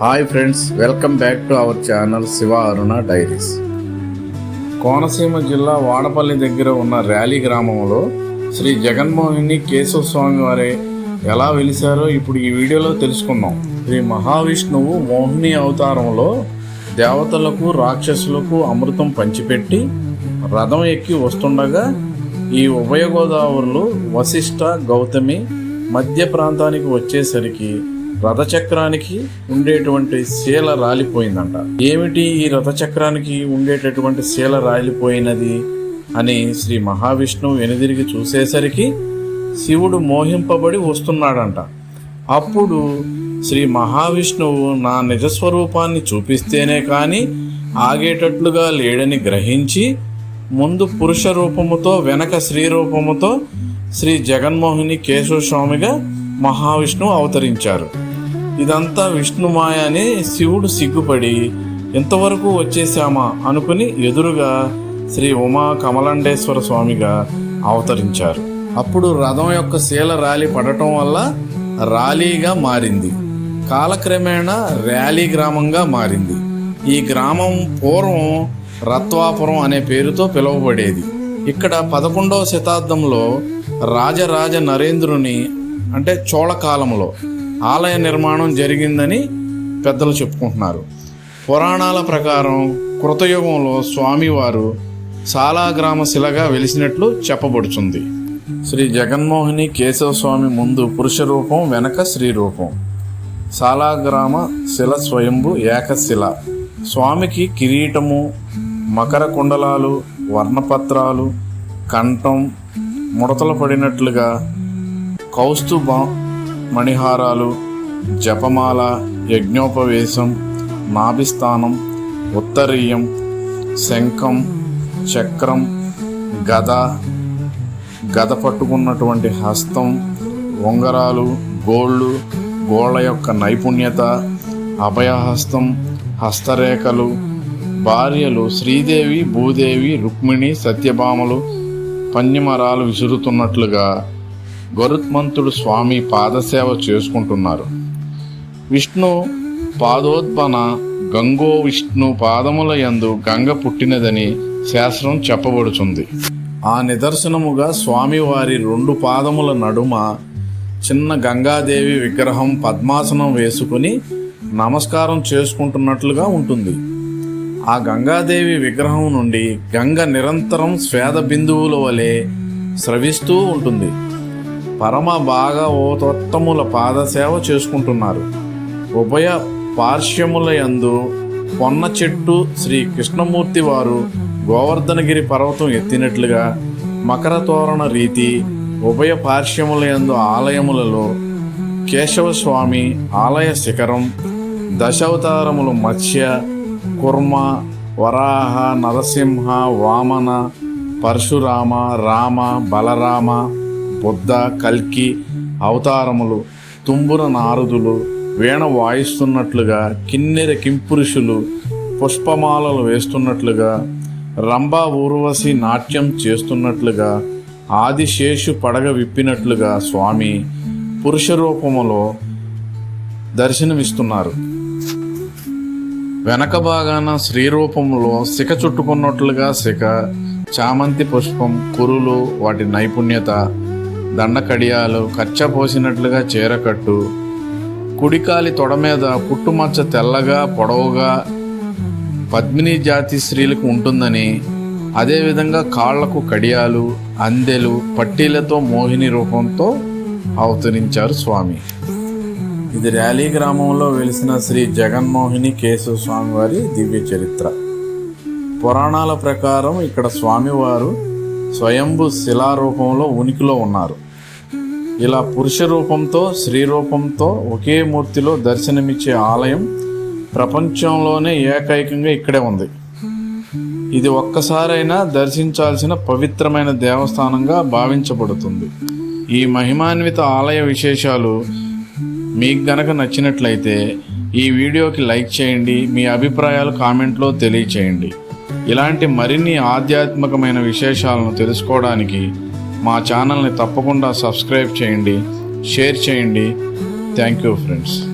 Hi friends welcome back to our channel Shiva Aruna diaries Konaseema జిల్లా వాడపల్లి దగ్గర ఉన్న rally గ్రామంలో శ్రీ జగన్మోహిని కేశవ స్వామి వారే ఎలా వెలిశారో ఇప్పుడు ఈ వీడియోలో తెలుసుకుందాం. శ్రీ మహావిష్ణువు మోహిని అవతారంలో దేవతలకు రాక్షసులకు అమృతం పంచిపెట్టి రథం ఎక్కి వస్తుండగా ఈ ఉభయ గోదావరిలో వశిష్ఠ గౌతమి మధ్య ప్రాంతానికి వచ్చేసరికి రథచక్రానికి ఉండేటువంటి శీల రాలిపోయిందంట. ఏమిటి ఈ రథచక్రానికి ఉండేటటువంటి శీల రాలిపోయినది? అని శ్రీ మహావిష్ణువు వెనుదిరిగి చూసేసరికి శివుడు మోహింపబడి వస్తున్నాడంట. అప్పుడు శ్రీ మహావిష్ణువు నా నిజస్వరూపాన్ని చూపిస్తేనే కానీ ఆగేటట్లుగా లేడని గ్రహించి ముందు పురుష రూపముతో వెనక స్త్రీ రూపముతో శ్రీ జగన్మోహిని కేశవ స్వామిగా మహావిష్ణువు అవతరించారు. ఇదంతా విష్ణుమాయ అని శివుడు సిగ్గుపడి ఇంతవరకు వచ్చేసామా అనుకుని ఎదురుగా శ్రీ ఉమా కమలండేశ్వర స్వామిగా అవతరించారు. అప్పుడు రథం యొక్క శీల ర్యాలీ పడటం వల్ల ర్యాలీగా మారింది. కాలక్రమేణా ర్యాలీ గ్రామంగా మారింది. ఈ గ్రామం పూర్వం రత్వాపురం అనే పేరుతో పిలువబడేది. ఇక్కడ పదకొండవ శతాబ్దంలో రాజరాజ నరేంద్రుని అంటే చోళ కాలంలో ఆలయ నిర్మాణం జరిగిందని పెద్దలు చెప్పుకుంటున్నారు. పురాణాల ప్రకారం కృతయుగంలో స్వామివారు సాలాగ్రామ శిలగా వెలిసినట్లు చెప్పబడుతుంది. శ్రీ జగన్మోహిని కేశవ స్వామి ముందు పురుష రూపం వెనక స్త్రీ రూపం. సాలాగ్రామ శిల స్వయంభు ఏకశిల. స్వామికి కిరీటము మకర కుండలాలు వర్ణపత్రాలు కంఠం ముడతలు పడినట్లుగా కౌస్తుభ మణిహారాలు జపమాల యజ్ఞోపవేశం నాభిస్థానం ఉత్తరీయం శంఖం చక్రం గద గద పట్టుకున్నటువంటి హస్తం ఉంగరాలు గోళ్ళు గోళ్ళ యొక్క నైపుణ్యత అభయహస్తం హస్తరేఖలు భార్యలు శ్రీదేవి భూదేవి రుక్మిణి సత్యభామలు పన్నిమరాలు విసురుతున్నట్లుగా గరుత్మంతుడు స్వామి పాదసేవ చేసుకుంటున్నారు. విష్ణు పాదోద్భన గంగో విష్ణు పాదముల యందు గంగ పుట్టినదని శాస్త్రం చెప్పబడుతుంది ఆ నిదర్శనముగా స్వామివారి రెండు పాదముల నడుమ చిన్న గంగాదేవి విగ్రహం పద్మాసనం వేసుకుని నమస్కారం చేసుకుంటున్నట్లుగా ఉంటుంది. ఆ గంగాదేవి విగ్రహం నుండి గంగ నిరంతరం స్వేద బిందువుల వలె స్రవిస్తూ ఉంటుంది. పరమ భాగవతోత్తముల పాదసేవ చేసుకుంటున్నారు. ఉభయ పార్శ్వముల యందు పొన్న చెట్టు శ్రీ కృష్ణమూర్తి వారు గోవర్ధనగిరి పర్వతం ఎత్తినట్లుగా మకర తోరణ రీతి ఉభయ పార్శ్వముల యందు ఆలయములలో కేశవస్వామి ఆలయ శిఖరం దశావతారములు మత్స్య కుర్మ వరాహ నరసింహ వామన పరశురామ రామ బలరామ బుద్ధ కల్కి అవతారములు తుంబుర నారదులు వీణ వాయిస్తున్నట్లుగా కిన్నెర కింపురుషులు పుష్పమాలలు వేస్తున్నట్లుగా రంభా ఊర్వశి నాట్యం చేస్తున్నట్లుగా ఆదిశేషు పడగ విప్పినట్లుగా స్వామి పురుష రూపములో దర్శనమిస్తున్నారు. వెనక భాగాన స్త్రీ రూపంలో శిఖ చుట్టుకున్నట్లుగా శిఖ చామంతి పుష్పం కురులు వాటి నైపుణ్యత దండకడియాలు కచ్చ పోసినట్లుగా చీరకట్టు కుడికాలి తొడ మీద పుట్టుమచ్చ తెల్లగా పొడవుగా పద్మిని జాతి స్త్రీలకు ఉంటుందని అదేవిధంగా కాళ్ళకు కడియాలు అందెలు పట్టీలతో మోహిని రూపంతో అవతరించారు స్వామి. ఇది ర్యాలీ గ్రామంలో వెలిసిన శ్రీ జగన్మోహిని కేశవ స్వామివారి దివ్య చరిత్ర. పురాణాల ప్రకారం ఇక్కడ స్వామివారు స్వయంభు శిలారూపంలో ఉనికిలో ఉన్నారు. ఇలా పురుష రూపంతో స్త్రీ రూపంతో ఒకే మూర్తిలో దర్శనమిచ్చే ఆలయం ప్రపంచంలోనే ఏకైకంగా ఇక్కడే ఉంది. ఇది ఒక్కసారైనా దర్శించాల్సిన పవిత్రమైన దేవస్థానంగా భావించబడుతుంది. ఈ మహిమాన్విత ఆలయ విశేషాలు మీకు గనక నచ్చినట్లయితే ఈ వీడియోకి లైక్ చేయండి మీ అభిప్రాయాలు కామెంట్లో తెలియచేయండి. ఇలాంటి మరిన్ని ఆధ్యాత్మికమైన విశేషాలను తెలుసుకోవడానికి మా ఛానల్ని తప్పకుండా సబ్స్క్రైబ్ చేయండి షేర్ చేయండి. Thank you friends.